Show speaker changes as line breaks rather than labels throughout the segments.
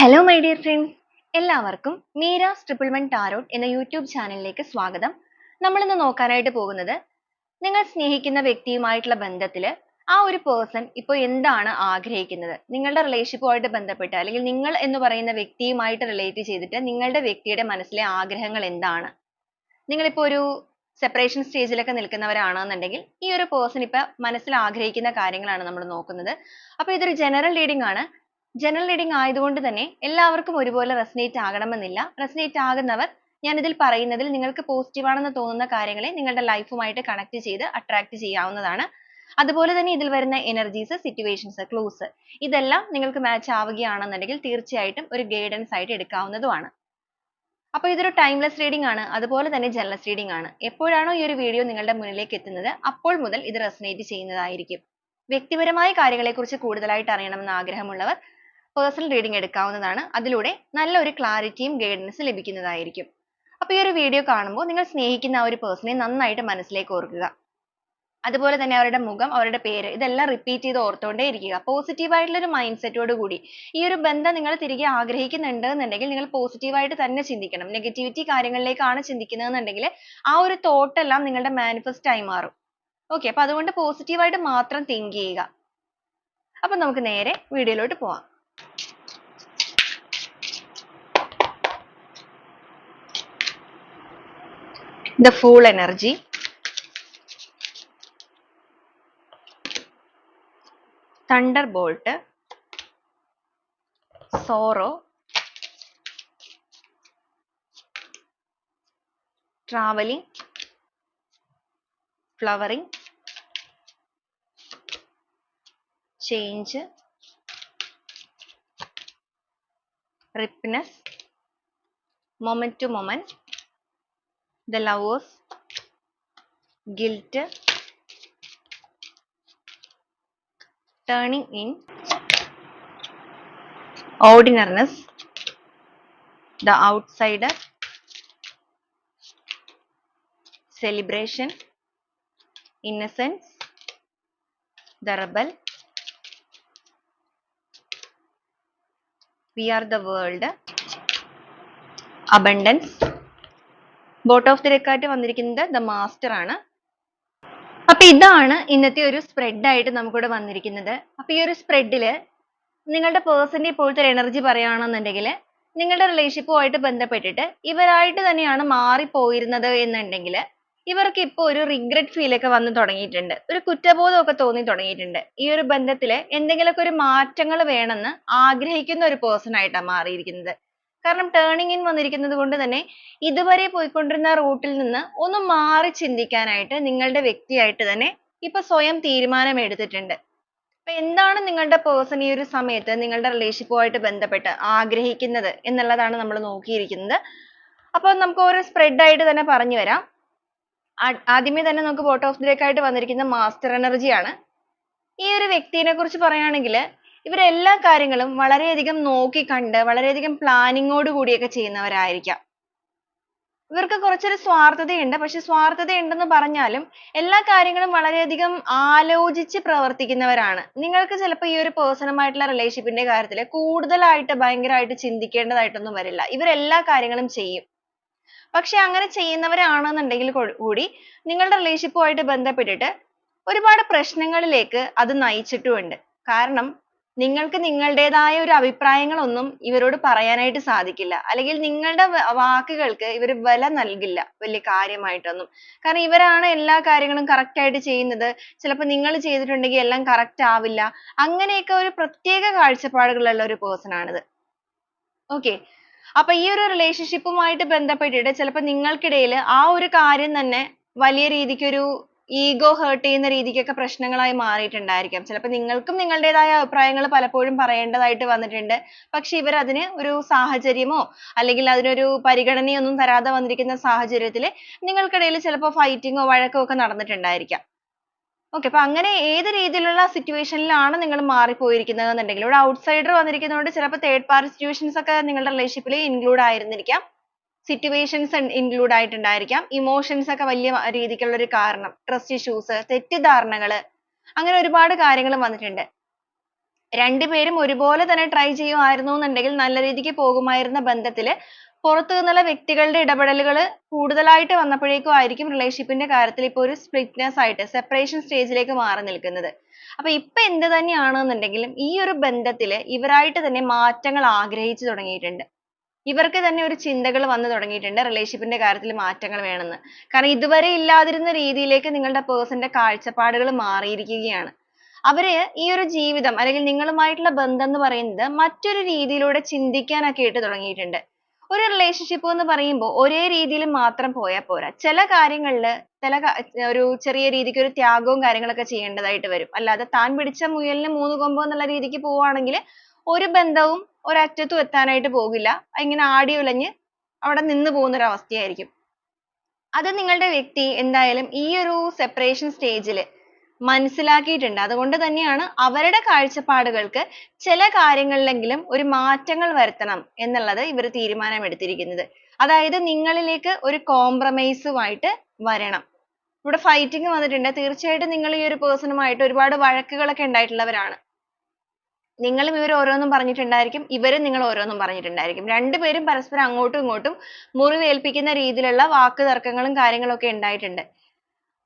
Hello my dear friends എല്ലാവർക്കും Meera's triple one tarot എന്ന YouTube ചാനലിലേക്ക് സ്വാഗതം. നമ്മൾ ഇന്ന് നോക്കാനായിട്ട് പോകുന്നത് നിങ്ങൾ സ്നേഹിക്കുന്ന വ്യക്തിയുമായിട്ടുള്ള ബന്ധത്തിൽ ആ ഒരു പേഴ്സൺ ഇപ്പോൾ എന്താണ് ആഗ്രഹിക്കുന്നത്? നിങ്ങളുടെ റിലേഷൻഷിപ്പുമായിട്ട് ബന്ധപ്പെട്ട് അല്ലെങ്കിൽ നിങ്ങൾ എന്ന് പറയുന്ന വ്യക്തിയുമായിട്ട് റിലേറ്റ് ചെയ്തിട്ട് നിങ്ങളുടെ വ്യക്തിയുടെ മനസ്സിലെ ആഗ്രഹങ്ങൾ എന്താണ്? നിങ്ങളിപ്പോൾ ഒരു സെപ്പറേഷൻ സ്റ്റേജിലൊക്കെ നിൽക്കുന്നവരാണെന്നുണ്ടെങ്കിൽ ഈ ഒരു പേഴ്സൺ ഇപ്പം മനസ്സിൽ ആഗ്രഹിക്കുന്ന കാര്യങ്ങളാണ് നമ്മൾ നോക്കുന്നത്. അപ്പോൾ ഇതൊരു ജനറൽ റീഡിംഗ് ആണ്. ജനറൽ റീഡിംഗ് ആയതുകൊണ്ട് തന്നെ എല്ലാവർക്കും ഒരുപോലെ റെസനേറ്റ് ആകണമെന്നില്ല. റെസനേറ്റ് ആകുന്നവർ ഞാൻ ഇതിൽ പറയുന്നതിൽ നിങ്ങൾക്ക് പോസിറ്റീവ് ആണെന്ന് തോന്നുന്ന കാര്യങ്ങളെ നിങ്ങളുടെ ലൈഫുമായിട്ട് കണക്ട് ചെയ്ത് അട്രാക്ട് ചെയ്യാവുന്നതാണ്. അതുപോലെ തന്നെ ഇതിൽ വരുന്ന എനർജീസ് സിറ്റുവേഷൻസ് ക്ലൂസ് ഇതെല്ലാം നിങ്ങൾക്ക് മാച്ച് ആവുകയാണെന്നുണ്ടെങ്കിൽ തീർച്ചയായിട്ടും ഒരു ഗൈഡൻസ് ആയിട്ട് എടുക്കാവുന്നതുമാണ്. അപ്പോൾ ഇതൊരു ടൈംലെസ് റീഡിംഗ് ആണ്. അതുപോലെ തന്നെ ജനറൽ റീഡിംഗ് ആണ്. എപ്പോഴാണോ ഈ ഒരു വീഡിയോ നിങ്ങളുടെ മുന്നിലേക്ക് എത്തുന്നത് അപ്പോൾ മുതൽ ഇത് റെസനേറ്റ് ചെയ്യുന്നതായിരിക്കും. വ്യക്തിപരമായ കാര്യങ്ങളെക്കുറിച്ച് കൂടുതലായിട്ട് അറിയണമെന്ന് ആഗ്രഹമുള്ളവർ പേഴ്സണൽ റീഡിംഗ് എടുക്കാവുന്നതാണ്. അതിലൂടെ നല്ലൊരു ക്ലാരിറ്റിയും ഗൈഡൻസും ലഭിക്കുന്നതായിരിക്കും. അപ്പോൾ ഈ ഒരു വീഡിയോ കാണുമ്പോൾ നിങ്ങൾ സ്നേഹിക്കുന്ന ആ ഒരു പേഴ്സണെ നന്നായിട്ട് മനസ്സിലേക്ക് ഓർക്കുക. അതുപോലെ തന്നെ അവരുടെ മുഖം അവരുടെ പേര് ഇതെല്ലാം റിപ്പീറ്റ് ചെയ്ത് ഓർത്തുകൊണ്ടേ ഇരിക്കുക. പോസിറ്റീവ് ആയിട്ടുള്ള ഒരു മൈൻഡ് സെറ്റോട് കൂടി ഈ ഒരു ബന്ധം നിങ്ങൾ തിരികെ ആഗ്രഹിക്കുന്നുണ്ട് എന്നുണ്ടെങ്കിൽ നിങ്ങൾ പോസിറ്റീവ് ആയിട്ട് തന്നെ ചിന്തിക്കണം. നെഗറ്റിവിറ്റി കാര്യങ്ങളിലേക്കാണ് ചിന്തിക്കുന്നതെന്നുണ്ടെങ്കിൽ ആ ഒരു തോട്ട് എല്ലാം നിങ്ങളുടെ മാനിഫെസ്റ്റ് ആയി മാറും. ഓക്കെ അപ്പൊ അതുകൊണ്ട് പോസിറ്റീവ് ആയിട്ട് മാത്രം തിങ്ക് ചെയ്യുക. അപ്പൊ നമുക്ക് നേരെ വീഡിയോയിലോട്ട് പോവാം. The full energy thunderbolt sorrow traveling flowering change Ripeness, moment to moment, the lovers, guilt, turning in, ordinariness, the outsider, celebration, innocence, the rebel, we are the world. Abundance. Boat of the ഡെക്കായിട്ട് വന്നിരിക്കുന്നത് the master ആണ്. അപ്പൊ ഇതാണ് ഇന്നത്തെ ഒരു spread ആയിട്ട് നമുക്കിവിടെ വന്നിരിക്കുന്നത്. അപ്പൊ ഈ ഒരു സ്പ്രെഡിൽ നിങ്ങളുടെ പേഴ്സന്റെ ഇപ്പോഴത്തെ ഒരു എനർജി പറയുകയാണെന്നുണ്ടെങ്കിൽ നിങ്ങളുടെ റിലേഷൻഷിപ്പുമായിട്ട് ബന്ധപ്പെട്ടിട്ട് ഇവരായിട്ട് തന്നെയാണ് മാറിപ്പോയിരുന്നത് എന്നുണ്ടെങ്കിൽ ഇവർക്ക് ഇപ്പോൾ ഒരു റിഗ്രറ്റ് ഫീൽ ഒക്കെ വന്നു തുടങ്ങിയിട്ടുണ്ട്. ഒരു കുറ്റബോധം ഒക്കെ തോന്നി തുടങ്ങിയിട്ടുണ്ട്. ഈ ഒരു ബന്ധത്തിൽ എന്തെങ്കിലുമൊക്കെ ഒരു മാറ്റങ്ങൾ വേണമെന്ന് ആഗ്രഹിക്കുന്ന ഒരു പേഴ്സൺ ആയിട്ടാണ് മാറിയിരിക്കുന്നത്. കാരണം ടേണിംഗ് ഇൻ വന്നിരിക്കുന്നത് കൊണ്ട് തന്നെ ഇതുവരെ പോയിക്കൊണ്ടിരുന്ന റൂട്ടിൽ നിന്ന് ഒന്ന് മാറി ചിന്തിക്കാനായിട്ട് നിങ്ങളുടെ വ്യക്തിയായിട്ട് തന്നെ ഇപ്പൊ സ്വയം തീരുമാനം എടുത്തിട്ടുണ്ട് അപ്പൊ എന്താണ് നിങ്ങളുടെ പേഴ്സൺ ഈ ഒരു സമയത്ത് നിങ്ങളുടെ റിലേഷൻഷിപ്പുമായിട്ട് ബന്ധപ്പെട്ട് ആഗ്രഹിക്കുന്നത് എന്നുള്ളതാണ് നമ്മൾ നോക്കിയിരിക്കുന്നത്. അപ്പോൾ നമുക്ക് ഓരോ സ്പ്രെഡ് ആയിട്ട് തന്നെ പറഞ്ഞു വരാം. ആദ്യമേ തന്നെ നമുക്ക് ബോട്ട് ഓഫ് ബ്രേക്ക് ആയിട്ട് വന്നിരിക്കുന്ന മാസ്റ്റർ എനർജി ആണ്. ഈ ഒരു വ്യക്തിനെ കുറിച്ച് പറയുകയാണെങ്കിൽ ഇവർ എല്ലാ കാര്യങ്ങളും വളരെയധികം നോക്കി കണ്ട് വളരെയധികം പ്ലാനിങ്ങോട് കൂടിയൊക്കെ ചെയ്യുന്നവരായിരിക്കാം. ഇവർക്ക് കുറച്ചൊരു സ്വാർത്ഥതയുണ്ട്. പക്ഷെ സ്വാർത്ഥത ഉണ്ടെന്ന് പറഞ്ഞാലും എല്ലാ കാര്യങ്ങളും വളരെയധികം ആലോചിച്ച് പ്രവർത്തിക്കുന്നവരാണ്. നിങ്ങൾക്ക് ചിലപ്പോൾ ഈ ഒരു പേഴ്സണുമായിട്ടുള്ള റിലേഷൻഷിപ്പിന്റെ കാര്യത്തിൽ കൂടുതലായിട്ട് ഭയങ്കരമായിട്ട് ചിന്തിക്കേണ്ടതായിട്ടൊന്നും വരില്ല. ഇവർ എല്ലാ കാര്യങ്ങളും ചെയ്യും. പക്ഷെ അങ്ങനെ ചെയ്യുന്നവരാണെന്നുണ്ടെങ്കിൽ കൂടി നിങ്ങളുടെ റിലേഷൻഷിപ്പുമായിട്ട് ബന്ധപ്പെട്ടിട്ട് ഒരുപാട് പ്രശ്നങ്ങളിലേക്ക് അത് നയിച്ചിട്ടുമുണ്ട്. കാരണം നിങ്ങൾക്ക് നിങ്ങളുടേതായ ഒരു അഭിപ്രായങ്ങളൊന്നും ഇവരോട് പറയാനായിട്ട് സാധിക്കില്ല. അല്ലെങ്കിൽ നിങ്ങളുടെ വാക്കുകൾക്ക് ഇവർ വില നൽകില്ല വലിയ കാര്യമായിട്ടൊന്നും. കാരണം ഇവരാണ് എല്ലാ കാര്യങ്ങളും correct ആയിട്ട് ചെയ്യുന്നത്. ചിലപ്പോൾ നിങ്ങൾ ചെയ്തിട്ടുണ്ടെങ്കിൽ എല്ലാം correct ആവില്ല. അങ്ങനെയൊക്കെ ഒരു പ്രത്യേക കാഴ്ചപ്പാടുകളുള്ള ഒരു person ആണിത്. Okay. അപ്പൊ ഈ ഒരു റിലേഷൻഷിപ്പുമായിട്ട് ബന്ധപ്പെട്ടിട്ട് ചിലപ്പോൾ നിങ്ങൾക്കിടയിൽ ആ ഒരു കാര്യം തന്നെ വലിയ രീതിക്ക് ഒരു ഈഗോ ഹേർട്ട് ചെയ്യുന്ന രീതിക്കൊക്കെ പ്രശ്നങ്ങളായി മാറിയിട്ടുണ്ടായിരിക്കാം. ചിലപ്പോൾ നിങ്ങൾക്കും നിങ്ങളുടേതായ അഭിപ്രായങ്ങൾ പലപ്പോഴും പറയേണ്ടതായിട്ട് വന്നിട്ടുണ്ട്. പക്ഷെ ഇവർ അതിന് ഒരു സാഹചര്യമോ അല്ലെങ്കിൽ അതിനൊരു പരിഗണനയൊന്നും തരാതെ വന്നിരിക്കുന്ന സാഹചര്യത്തിൽ നിങ്ങൾക്കിടയിൽ ചിലപ്പോൾ ഫൈറ്റിങ്ങോ വഴക്കോ ഒക്കെ നടന്നിട്ടുണ്ടായിരിക്കാം. ഓക്കെ അപ്പൊ അങ്ങനെ ഏത് രീതിയിലുള്ള situation സിറ്റുവേഷനിലാണ് നിങ്ങൾ മാറിപ്പോയിരിക്കുന്നത് എന്നുണ്ടെങ്കിൽ ഇവിടെ ഔട്ട്സൈഡർ വന്നിരിക്കുന്നതുകൊണ്ട് ചിലപ്പോൾ third party situations ഒക്കെ നിങ്ങളുടെ relationship ൽ include ആയിരുന്നിരിക്കാം. Situations include ആയിട്ടുണ്ടായിരിക്കാം. Emotions ഒക്കെ വലിയ രീതിക്കുള്ള ഒരു കാരണം trust issues തെറ്റിദ്ധാരണകൾ അങ്ങനെ ഒരുപാട് കാര്യങ്ങൾ വന്നിട്ടുണ്ട്. രണ്ടുപേരും ഒരുപോലെ തന്നെ try ചെയ്യുമായിരുന്നു എന്നുണ്ടെങ്കിൽ നല്ല രീതിക്ക് പോകുമായിരുന്ന ബന്ധത്തിൽ പുറത്തു നിന്നുള്ള വ്യക്തികളുടെ ഇടപെടലുകൾ കൂടുതലായിട്ട് വന്നപ്പോഴേക്കും ആയിരിക്കും റിലേഷൻഷിപ്പിന്റെ കാര്യത്തിൽ ഇപ്പോൾ ഒരു സ്പ്ലിറ്റ്നെസ് ആയിട്ട് സെപ്പറേഷൻ സ്റ്റേജിലേക്ക് ലേക്ക് മാറി നിൽക്കുന്നത്. അപ്പൊ ഇപ്പൊ എന്ത് തന്നെയാണെന്നുണ്ടെങ്കിലും ഈ ഒരു ബന്ധത്തിൽ ഇവരായിട്ട് തന്നെ മാറ്റങ്ങൾ ആഗ്രഹിച്ചു തുടങ്ങിയിട്ടുണ്ട്. ഇവർക്ക് തന്നെ ഒരു ചിന്തകൾ വന്നു തുടങ്ങിയിട്ടുണ്ട് റിലേഷൻഷിപ്പിന്റെ കാര്യത്തിൽ മാറ്റങ്ങൾ വേണമെന്ന്. കാരണം ഇതുവരെ ഇല്ലാതിരുന്ന രീതിയിലേക്ക് നിങ്ങളുടെ പേഴ്സന്റെ ന്റെ കാഴ്ചപ്പാടുകൾ മാറിയിരിക്കുകയാണ്. അവർ ഈ ഒരു ജീവിതം അല്ലെങ്കിൽ നിങ്ങളുമായിട്ടുള്ള ബന്ധം എന്ന് പറയുന്നത് മറ്റൊരു രീതിയിലൂടെ ചിന്തിക്കാനൊക്കെ ആയിട്ട് തുടങ്ങിയിട്ടുണ്ട്. ഒരു relationship എന്ന് പറയുമ്പോൾ ഒരേ രീതിയിൽ മാത്രം പോയാൽ പോരാ. ചില കാര്യങ്ങളിൽ ചില ഒരു ചെറിയ രീതിക്ക് ഒരു ത്യാഗവും കാര്യങ്ങളൊക്കെ ചെയ്യേണ്ടതായിട്ട് വരും. അല്ലാതെ താൻ പിടിച്ച മുയലിന് മൂന്ന് കൊമ്പ് എന്നുള്ള രീതിക്ക് പോവുകയാണെങ്കിൽ ഒരു ബന്ധവും ഒരറ്റത്തും എത്താനായിട്ട് പോകില്ല. ഇങ്ങനെ ആടി ഉലഞ്ഞ് അവിടെ നിന്ന് പോകുന്ന ഒരു അവസ്ഥയായിരിക്കും. അത് നിങ്ങളുടെ വ്യക്തി എന്തായാലും ഈ ഒരു separation stage ൽ മനസ്സിലാക്കിയിട്ടുണ്ട്. അതുകൊണ്ട് തന്നെയാണ് അവരുടെ കാഴ്ചപ്പാടുകൾക്ക് ചില കാര്യങ്ങളിലെങ്കിലും ഒരു മാറ്റങ്ങൾ വരുത്തണം എന്നുള്ളത് ഇവർ തീരുമാനം എടുത്തിരിക്കുന്നത്. അതായത് നിങ്ങളിലേക്ക് ഒരു ഉമായിട്ട് വരണം. ഇവിടെ ഫൈറ്റിംഗ് വന്നിട്ടുണ്ട്. തീർച്ചയായിട്ടും നിങ്ങൾ ഈ ഒരു ഉമായിട്ട് ഒരുപാട് വഴക്കുകളൊക്കെ ഉണ്ടായിട്ടുള്ളവരാണ്. നിങ്ങളും ഇവർ ഓരോന്നും പറഞ്ഞിട്ടുണ്ടായിരിക്കും. ഇവരും നിങ്ങൾ ഓരോന്നും പറഞ്ഞിട്ടുണ്ടായിരിക്കും. രണ്ടുപേരും പരസ്പരം അങ്ങോട്ടും ഇങ്ങോട്ടും മുറിവേൽപ്പിക്കുന്ന രീതിയിലുള്ള വാക്ക് തർക്കങ്ങളും കാര്യങ്ങളൊക്കെ ഉണ്ടായിട്ടുണ്ട്.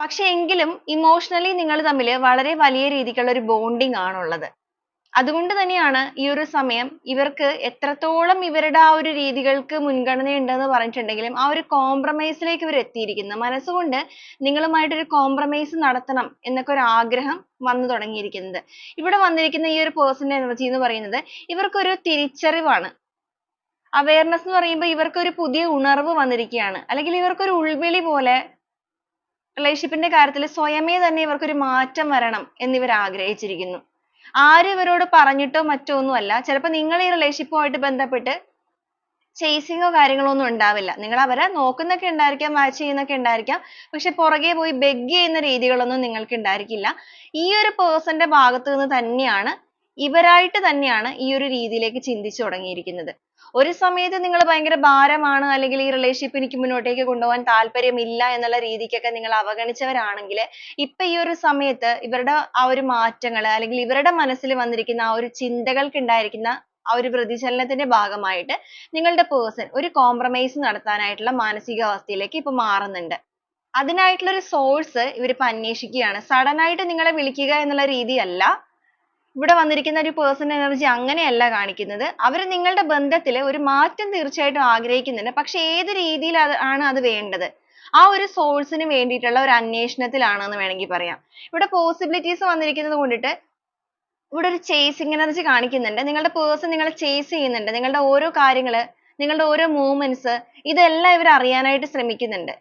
പക്ഷേ എങ്കിലും ഇമോഷണലി നിങ്ങൾ തമ്മിൽ വളരെ വലിയ രീതിക്കുള്ള ഒരു ബോണ്ടിങ് ആണുള്ളത്. അതുകൊണ്ട് തന്നെയാണ് ഈ ഒരു സമയം ഇവർക്ക് എത്രത്തോളം ഇവരുടെ ആ ഒരു രീതികൾക്ക് മുൻഗണനയുണ്ടെന്ന് പറഞ്ഞിട്ടുണ്ടെങ്കിലും ആ ഒരു കോംപ്രമൈസിലേക്ക് ഇവർ എത്തിയിരിക്കുന്നത്. മനസ്സുകൊണ്ട് നിങ്ങളുമായിട്ട് ഒരു കോംപ്രമൈസ് നടത്തണം എന്നൊക്കെ ഒരു ആഗ്രഹം വന്നു തുടങ്ങിയിരിക്കുന്നത്. ഇവിടെ വന്നിരിക്കുന്ന ഈ ഒരു പേഴ്സന്റെ എനർജി എന്ന് പറയുന്നത് ഇവർക്കൊരു തിരിച്ചറിവാണ്. അവയർനെസ് എന്ന് പറയുമ്പോൾ ഇവർക്കൊരു പുതിയ ഉണർവ് വന്നിരിക്കുകയാണ്. അല്ലെങ്കിൽ ഇവർക്കൊരു ഉൾവിളി പോലെ relationship ന്റെ കാര്യത്തിൽ സ്വയമേ തന്നെ ഇവർക്ക് ഒരു മാറ്റം വരണം എന്ന് ഇവർ ആഗ്രഹിച്ചിരിക്കുന്നു. ആരും ഇവരോട് പറഞ്ഞിട്ടോ മറ്റോ ഒന്നുമല്ല. ചിലപ്പോൾ നിങ്ങൾ ഈ relationship ആയിട്ട് ബന്ധപ്പെട്ട് chasing ഓ കാര്യങ്ങളോ ഒന്നും ഉണ്ടാവില്ല. നിങ്ങൾ അവരെ നോക്കുന്നൊക്കെ ഉണ്ടായിരിക്കാം, match ചെയ്യുന്നൊക്കെ ഉണ്ടായിരിക്കാം. പക്ഷെ പുറകെ പോയി beg ചെയ്യുന്ന രീതികളൊന്നും നിങ്ങൾക്ക് ഉണ്ടായിരിക്കില്ല. ഈ ഒരു person ന്റെ ഭാഗത്ത് നിന്ന് തന്നെയാണ് ഇവരായിട്ട് തന്നെയാണ് ഈ ഒരു രീതിയിലേക്ക് ചിന്തിച്ചു തുടങ്ങിയിരിക്കുന്നത്. ഒരു സമയത്ത് നിങ്ങൾ ഭയങ്കര ഭാരമാണ് അല്ലെങ്കിൽ ഈ relationship എനിക്ക് മുന്നോട്ടേക്ക് കൊണ്ടുപോകാൻ താല്പര്യമില്ല എന്നുള്ള രീതിക്കൊക്കെ നിങ്ങൾ അവഗണിച്ചവരാണെങ്കിൽ ഇപ്പൊ ഈ ഒരു സമയത്ത് ഇവരുടെ ആ ഒരു മാറ്റങ്ങൾ അല്ലെങ്കിൽ ഇവരുടെ മനസ്സിൽ വന്നിരിക്കുന്ന ആ ഒരു ചിന്തകൾക്ക് ഉണ്ടായിരിക്കുന്ന ആ ഒരു പ്രതിചലനത്തിന്റെ ഭാഗമായിട്ട് നിങ്ങളുടെ person ഒരു compromise നടത്താനായിട്ടുള്ള മാനസികാവസ്ഥയിലേക്ക് ഇപ്പൊ മാറുന്നുണ്ട്. അതിനായിട്ടുള്ള ഒരു source ഇവർ ഇപ്പൊ അന്വേഷിക്കുകയാണ്. sudden ആയിട്ട് നിങ്ങളെ വിളിക്കുക എന്നുള്ള രീതിയല്ല ഇവിടെ വന്നിരിക്കുന്ന ഒരു person energy അങ്ങനെയല്ല കാണിക്കുന്നത്. അവർ നിങ്ങളുടെ ബന്ധത്തിൽ ഒരു മാറ്റം തീർച്ചയായിട്ടും ആഗ്രഹിക്കുന്നുണ്ട്. പക്ഷെ ഏത് രീതിയിൽ ആണ് അത് വേണ്ടത്? ആ ഒരു source ന് വേണ്ടിയിട്ടുള്ള ഒരു അന്വേഷണത്തിലാണെന്ന് വേണമെങ്കിൽ പറയാം. ഇവിടെ possibilities വന്നിരിക്കുന്നത് കൊണ്ടിട്ട് ഇവിടെ ഒരു chasing energy കാണിക്കുന്നുണ്ട്. നിങ്ങളുടെ person നിങ്ങളെ chase ചെയ്യുന്നുണ്ട്. നിങ്ങളുടെ ഓരോ കാര്യങ്ങൾ, നിങ്ങളുടെ ഓരോ movements ഇതെല്ലാം ഇവർ അറിയാനായിട്ട് ശ്രമിക്കുന്നുണ്ട്.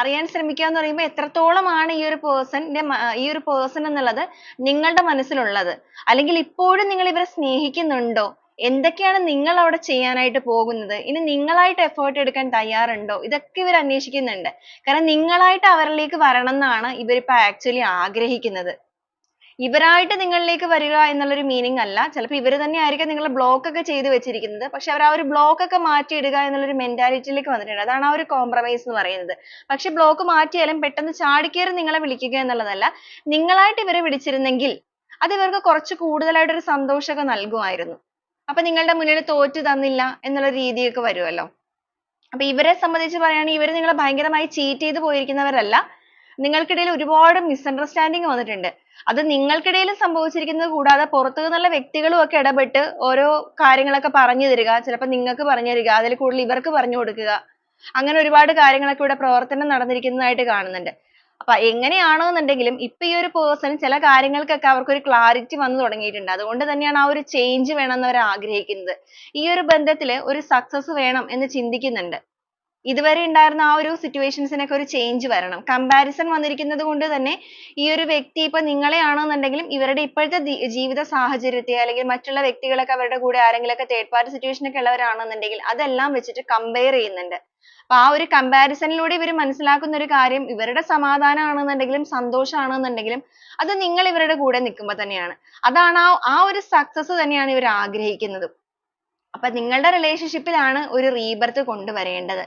അറിയാൻ ശ്രമിക്കുക എന്ന് പറയുമ്പോൾ എത്രത്തോളമാണ് ഈ ഒരു person ന്റെ ഈ ഒരു person എന്നുള്ളത് നിങ്ങളുടെ മനസ്സിലുള്ളത്. അല്ലെങ്കിൽ ഇപ്പോഴും നിങ്ങൾ ഇവരെ സ്നേഹിക്കുന്നുണ്ടോ? എന്തൊക്കെയാണ് നിങ്ങൾ അവിടെ ചെയ്യാനായിട്ട് പോകുന്നത്? ഇനി നിങ്ങളായിട്ട് effort എടുക്കാൻ തയ്യാറുണ്ടോ? ഇതൊക്കെ ഇവർ അന്വേഷിക്കുന്നുണ്ട്. കാരണം നിങ്ങളായിട്ട് അവരിലേക്ക് വരണം എന്നാണ് ഇവരിപ്പോ actually ആഗ്രഹിക്കുന്നത്. ഇവരായിട്ട് നിങ്ങളിലേക്ക് വരിക എന്നുള്ള ഒരു meaning അല്ല. ചിലപ്പോൾ ഇവർ തന്നെ ആയിരിക്കാം നിങ്ങളെ block ഒക്കെ ചെയ്തു വെച്ചിരിക്കുന്നത്. പക്ഷേ അവർ ആ ഒരു block ഒക്കെ മാറ്റിയിടുക എന്നുള്ള ഒരു mentality യിലേക്ക് വന്നിട്ടുണ്ട്. അതാണ് ആ ഒരു compromise എന്ന് പറയുന്നത്. പക്ഷേ block മാറ്റിയാലും പെട്ടെന്ന് ചാടിക്കേറി നിങ്ങളെ വിളിക്കുക എന്നുള്ളതല്ല. നിങ്ങളായിട്ട് ഇവരെ വിളിച്ചിരുന്നെങ്കിൽ അത് ഇവർക്ക് കുറച്ച് കൂടുതലായിട്ട് ഒരു സന്തോഷമൊക്കെ നൽകുമായിരുന്നു. അപ്പോൾ നിങ്ങളുടെ മുന്നിൽ തോറ്റു തന്നില്ല എന്നുള്ള രീതിയൊക്കെ വരുമല്ലോ. അപ്പോൾ ഇവരെ സംബന്ധിച്ച് പറയുകയാണെങ്കിൽ ഇവർ നിങ്ങളെ ഭയങ്കരമായി cheat ചെയ്തു പോയിരിക്കുന്നവരല്ല. നിങ്ങൾക്കിടയിൽ ഒരുപാട് misunderstanding വന്നിട്ടുണ്ട്. അത് നിങ്ങൾക്കിടയിൽ സംഭവിച്ചിരിക്കുന്നത് കൂടാതെ പുറത്തു നിന്നുള്ള വ്യക്തികളും ഒക്കെ ഇടപെട്ട് ഓരോ കാര്യങ്ങളൊക്കെ പറഞ്ഞു തരിക. ചിലപ്പോൾ നിങ്ങൾക്ക് പറഞ്ഞു തരിക. അതിൽ കൂടുതൽ ഇവർക്ക് പറഞ്ഞു കൊടുക്കുക. അങ്ങനെ ഒരുപാട് കാര്യങ്ങളൊക്കെ ഇവിടെ പ്രവർത്തനം നടന്നിരിക്കുന്നതായിട്ട് കാണുന്നുണ്ട്. അപ്പോൾ എങ്ങനെയാണെന്നുണ്ടെങ്കിലും ഇപ്പൊ ഈ ഒരു പേഴ്സൺ ചില കാര്യങ്ങൾക്കൊക്കെ അവർക്ക് ഒരു ക്ലാരിറ്റി വന്നു തുടങ്ങിയിട്ടുണ്ട്. അതുകൊണ്ട് തന്നെയാണ് ആ ഒരു ചേഞ്ച് വേണമെന്ന് അവർ ആഗ്രഹിക്കുന്നത്. ഈ ഒരു ബന്ധത്തിൽ ഒരു സക്സസ് വേണം എന്ന് ചിന്തിക്കുന്നുണ്ട്. ഇതുവരെ ഉണ്ടായിരുന്ന ആ ഒരു situations നൊക്കെ ഒരു change വരണം. comparison വന്നിരിക്കുന്നത് കൊണ്ട് തന്നെ ഈ ഒരു വ്യക്തി ഇപ്പോ നിങ്ങളെ ആണെന്നുണ്ടെങ്കിലും ഇവരുടെ ഇപ്പോഴത്തെ ജീവിത സാഹചര്യത്തെ അല്ലെങ്കിൽ മറ്റുള്ള വ്യക്തികളൊക്കെ അവരുടെ കൂടെ ആരെങ്കിലുമൊക്കെ third party situation ഒക്കെ ഉള്ളവരാണെന്നുണ്ടെങ്കിൽ അതെല്ലാം വെച്ചിട്ട് compare ചെയ്യുന്നുണ്ട്. അപ്പോൾ ആ ഒരു comparison ലൂടെ ഇവർ മനസ്സിലാക്കുന്ന ഒരു കാര്യം ഇവരുടെ സമാധാനം ആണെന്നുണ്ടെങ്കിലും സന്തോഷം ആണെന്നുണ്ടെങ്കിലും അത് നിങ്ങൾ ഇവരുടെ കൂടെ നിൽക്കുമ്പോൾ തന്നെയാണ്. അതാണ് ആ ആ ഒരു success തന്നെയാണ് ഇവർ ആഗ്രഹിക്കുന്നത്. അപ്പോൾ നിങ്ങളുടെ relationship ഒരു rebirth കൊണ്ടുവരേണ്ടത്.